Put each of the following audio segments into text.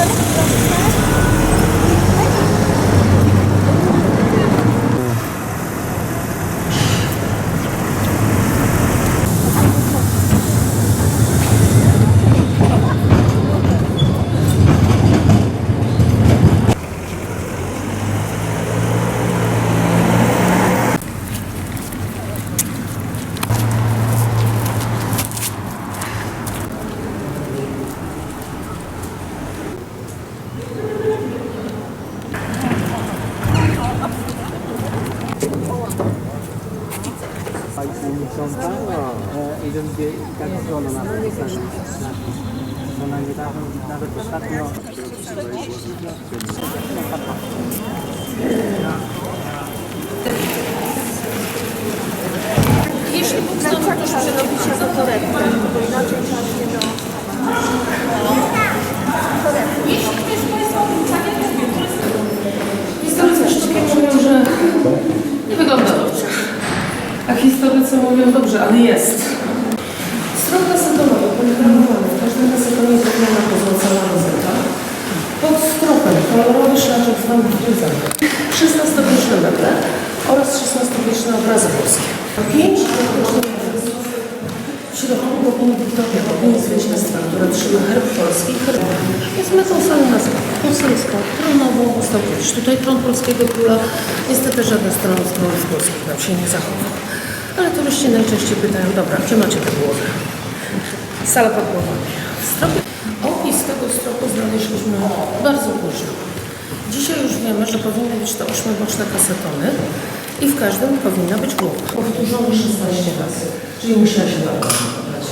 Agora dwie tak stroną na Bo na nie tak, nawet ostatnio Jeśli Bóg znowu też przerobicie za torebkę, bo inaczej trzeba się do... Historycy mówią, że nie wygląda dobrze. A historycy mówią dobrze, ale jest. Stron kasetonowy, poligramowany. W każdym kasetonie jest wygląda pozłacana rozeta. Pod stropem kolorowy szlaczek z wam wgryzany. XVI-wieczne meble oraz XVI-wieczne obrazy polskie. Pięć w środku bogini Wiktoria, bogini zwycięstwa, która trzyma herb polski. Herb jest metą samą nazwą. Poselska, tronową ustawić. Tutaj tron polskiego króla, niestety żadne stanowisko z polskich nam się nie zachował. Ale turyści najczęściej pytają, dobra, gdzie macie te głowy? Sala pod głowami. W stropie, opis tego stropu znaleźliśmy bardzo późno. Dzisiaj już wiemy, że powinny być to ośmioboczne kasetony i w każdym powinna być głowa. Powtórzone 16 razy, czyli musiała się bardzo podobać.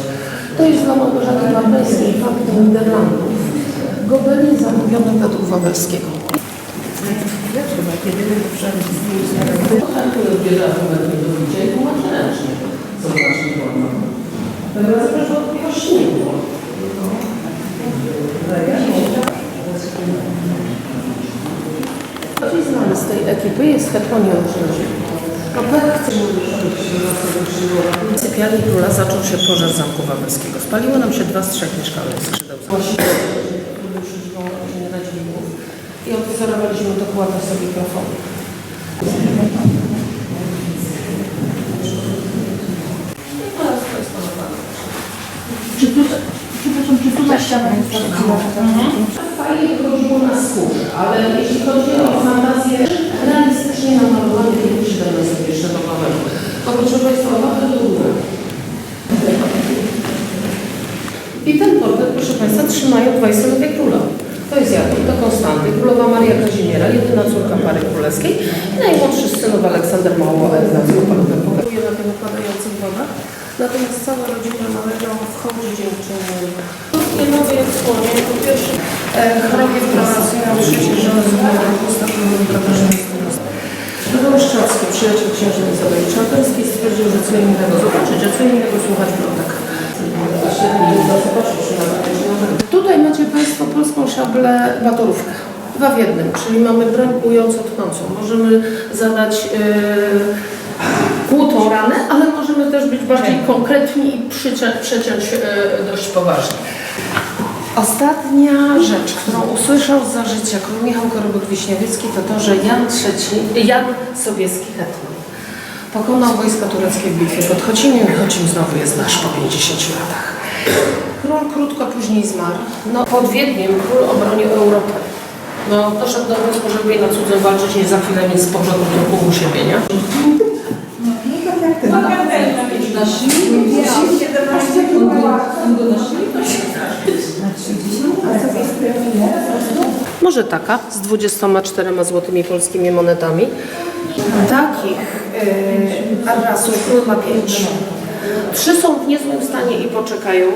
To jest dla Małgorzaty Wawelskiej, fakty Niderlandów. Gobelin zamówiony według Wawelskiego. Kiedy Chętnie odbiera argumenty do bicia i tłumaczy ręcznie. Ktoś znany z tej ekipy jest Brzezik. Sypialni króla zaczął się pożar Zamku Wawelskiego. Spaliło nam się dwa z trzech mieszkalnych skrzydeł. I odwzorowaliśmy dokładnie sobie mikrofonu. Jest Fajnie wychodziło na skórze, ale jeśli chodzi o fantazję realistycznie namalowane wieku XVII-wiecznego Wawelu, to proszę Państwa, Wawel do góry. I ten portret, proszę Państwa, trzymają dwaj synowie króla. To jest Jakub, to Konstanty, królowa Maria Kazimiera, jedyna córka pary królewskiej i najmłodszy synów Aleksander Mało, Opalkę. Pokazuje na tym upadających wodach. Natomiast cała rodzina Małego wchodzi dziękczynnym. Krótkie nowe jak po pierwsze e, chorobie wprowadzają trzecie żony z Umarem Ostatniego Katarzyny Tadeusz Szczocki, przyjaciel księży Izabeli Czartoryskiej stwierdził, że co innego zobaczyć, a co innego słuchać plotek. Tutaj macie Państwo polską szablę batorówkę. Dwa w jednym, czyli mamy broń kłującą, tnącą. Możemy zadać yy, kłutą ranę, ale możemy też być bardziej konkretni i przyciąć, przeciąć yy, dość poważnie. Ostatnia rzecz, którą usłyszał za życia król Michał Korobek-Wiśniewiecki, to to, że Jan III, Jan Sobieski hetman pokonał wojsko tureckie w bitwie pod Chocimiem i Chocim znowu jest nasz po 50 latach. Król krótko później zmarł. No, pod Wiedniem król obronił Europę. No, doszedł do wniosku, żeby na cudze walczyć, nie za chwilę mieć z powrotem do pół siebie, nie? Może taka, z 24 złotymi polskimi monetami. Takich yy, arrasów król ma pięć. Trzy są w niezłym stanie i poczekają.